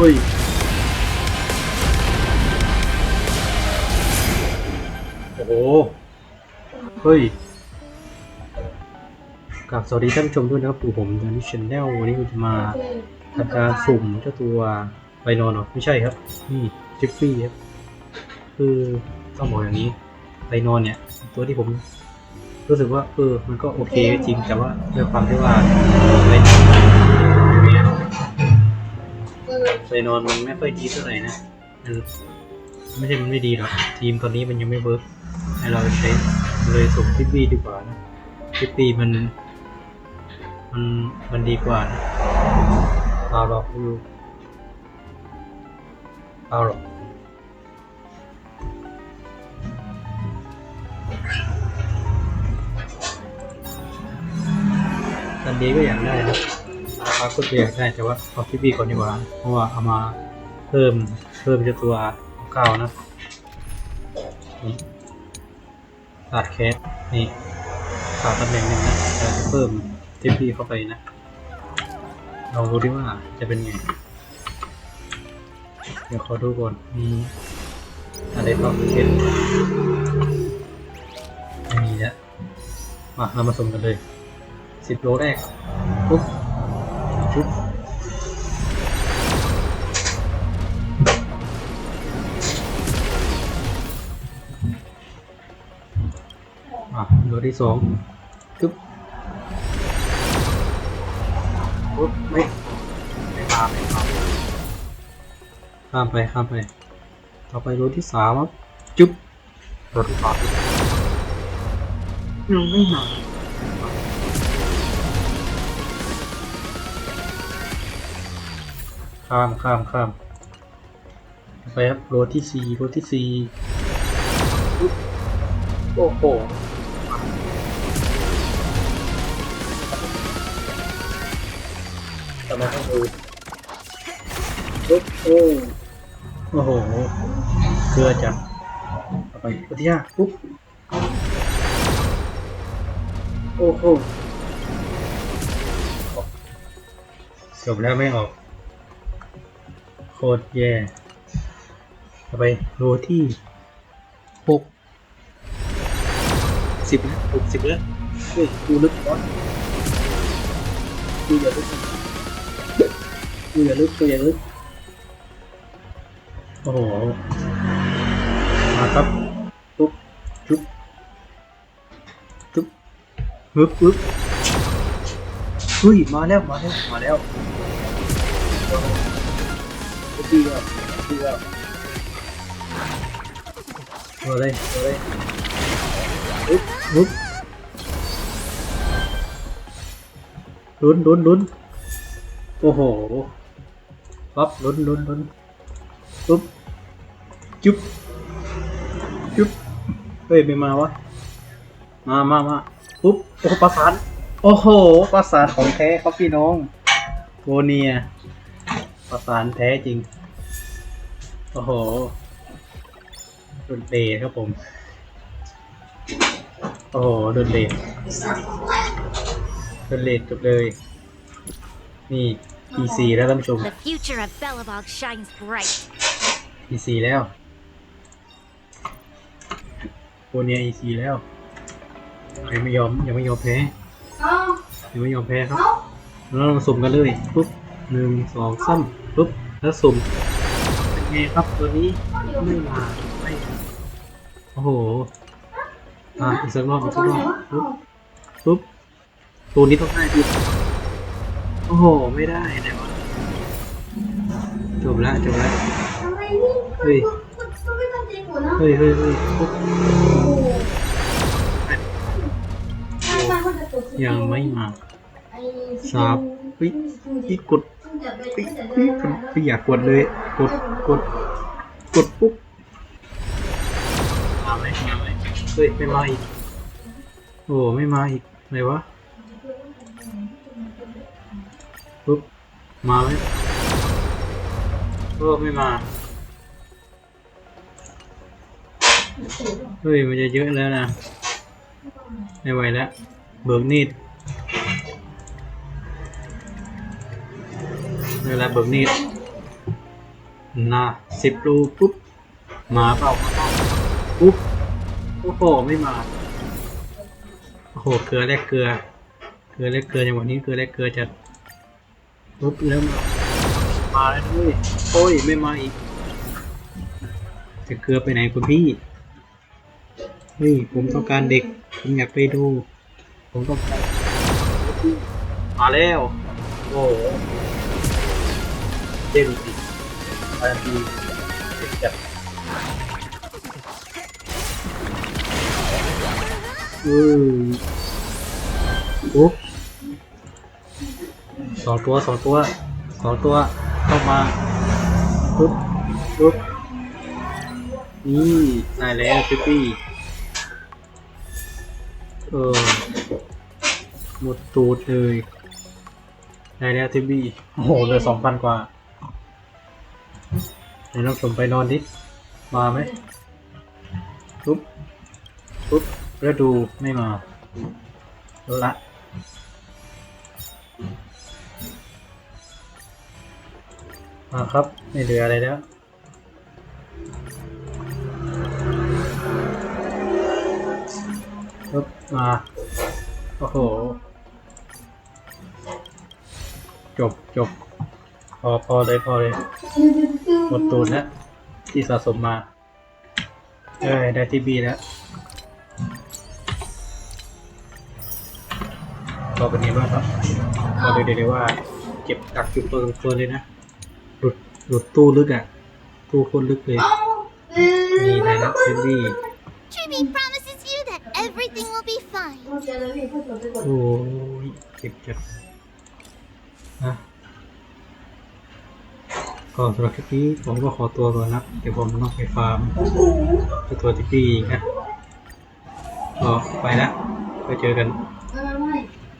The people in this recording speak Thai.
เฮ้ยโอ้โหเฮ้ยกราบสวัสดีท่านผู้ชมด้วยนะครับปู่ผมดานิชแนลวันนี้ผมจะมาทำการสุ่มเจ้าตัวไบนอนเหรอไม่ใช่ครับ นี่จิฟฟี่ครับ คือต้องบอกอย่างนี้ไบนอนเนี่ย ตัวที่ผมรู้สึกว่าเออ มันก็โอเคจริง แต่ว่าด้วยความที่ว่าไบนอน ไบนอนมันไม่ค่อยดีเท่าไหร่นะมันไม่ใช่มันไม่ดีหรอกทีมตอนนี้มันยังไม่เวิร์กให้เราใช้เลยส่งทิปปี้ดีกว่านะทิปปี้มันมันมันดีกว่านะเอาหรอกดูเอาหรอกตันดีก็อยากได้นะ ราคาก็อยากได้แต่ว่าเอาทิปปี้ก่อนดีกว่า เพราะว่าเอามาเพิ่มเพิ่มจ้าตัวเก้านะตัดแคสนี่ขาดตำแหน่งหนึ่งนะเราจะเพิ่มทิปปี้เข้าไปนะลองดูดิว่าจะเป็นไง เดี๋ยวขอดูก่อนมีอะไรบ้างเช่นไม่มีแล้วมาเรามาสุมกันเลยสิบโลแรกปุ๊บ อะโลที่สองปุ๊บปุ๊บไม่ไม่มาไม่มาข้ามไปข้ามไป ต่อไปรถที่สามครับจุ๊บรถที่สามยังไม่มาข้ามข้ามข้ามต่อไปครับรถที่สี่รถที่สี่ปุ๊บโอ้โห ทำไมต้องดูปุ๊บโอ้โอ้โห เกลือจังเอาไปปัทยาปุ๊บ โอ้โหจบแล้วไม่ออก โคตรแย่เอาไปโลที่หกสิบแล้วหกสิบแล้วเฮ้ยกูลึกก่อนกูอย่าลึก กูอย่าลึกกูอย่าลึกโอ้โห มาครับปุ๊บจุ๊บจุ๊บฮึบฮึบเฮ้ยมาแล้วมาแล้วมาแล้วดีแล้วดีแล้วมาเลยมาเลยฮึบฮึบลุ้นลุ้นลุ้นโอ้โห ปั๊บลุ้นลุ้นลุ้นปุ๊บจุ๊บจุ๊บเฮ้ยไม่มาวะมามามาปุ๊บโอ้ประสานโอ้โหประสานของแท้ครับพี่น้องโวเนียประสานแท้จริง โอ้โหโดนเดครับผม โอ้โหโดนเดโดนเลดจบเลย นี่ PC แล้วท่านผู้ชม The future of Belobog shines bright. EC แล้วโคเนีย EC แล้วยังไม่ยอมยังไม่ยอมแพ้ยังไม่ยอมแพ้ครับแล้วเรามาสุ่มกันเลยปุ๊บหนึ่งสองสามปุ๊บแล้วสุ่มเป็นไงครับตัวนี้ไม่มาไม่โอ้โหอะอีกสักรอบอีกสักรอบปุ๊บปุ๊บตัวนี้ต้องได้ดิ โอ้โห ไม่ได้ไหนวะจบแล้วจบแล้วเฮ้ย เฮ้ยเฮ้ยเฮ้ยปุ๊บยังไม่มาสาบเฮ้ยพี่กดเฮ้ยเฮ้ยพี่อยากกดเลย กด กด กดปุ๊บมาไหมมาไหมเฮ้ย ไม่มาอีก โอ้ ไม่มาอีกไหนวะ ปุ๊บ มาไหมโอ้ไม่มา เฮ้ย มันจะเยอะแล้วนะ ไม่ไหวแล้ว เบิกนีดเวลาเบิกนีดนะสิบรูปุ๊บ มาเปล่าปุ๊บ โอ้โห ไม่มา โอ้โห เกลือแลกเกลือ เกลือแลกเกลืออย่างวันนี้ เกลือแลกเกลือจะ ปุ๊บเริ่มมาแล้วด้วยโอ้ย ไม่มาอีก จะเกลือไปไหนคุณพี่ เฮ้ย ผมต้องการเด็ก ผมอยากไปดู ผมต้องการมาแล้ว โอ้โหเจ๋งจริงมาดีเด็กจัดอือปุ๊บส องตัวสองตัวสองตัวเข้ามาปุ๊บปุ๊บนี่ได้แล้วพี่พี่เออหมดตูดเลยได้แล้วทิบบี้โอ้โหเหลือสองพันกว่าไหนลองส่งไปนอนดิมาไหมปุ๊บปุ๊บแล้วดูไม่มาละ มาครับ ไม่เหลืออะไรแล้วปุ๊บมาโอ้โห จบจบพอพอเลยพอเลยหมดตูนแล้วที่สะสมมาเอ้ได้ที่บีแล้วก็เป็นไงบ้างครับก็เลยได้ว่า เก็บกักจุดตัวตัวเลยนะ หลุดหลุดตู้ลึกอะ ตู้โคนลึกเลยนี่ได้แล้วที่บี Chibi promises you that everything will be fine. โอ้ยเก็บจัดนะก็สำหรับคลิปนี้ผมก็ขอตัวก่อนนะเดี๋ยวผมต้องไปฟาร์มไปตัวที่พี่อีกนะก็ไปแล้วไปเจอกัน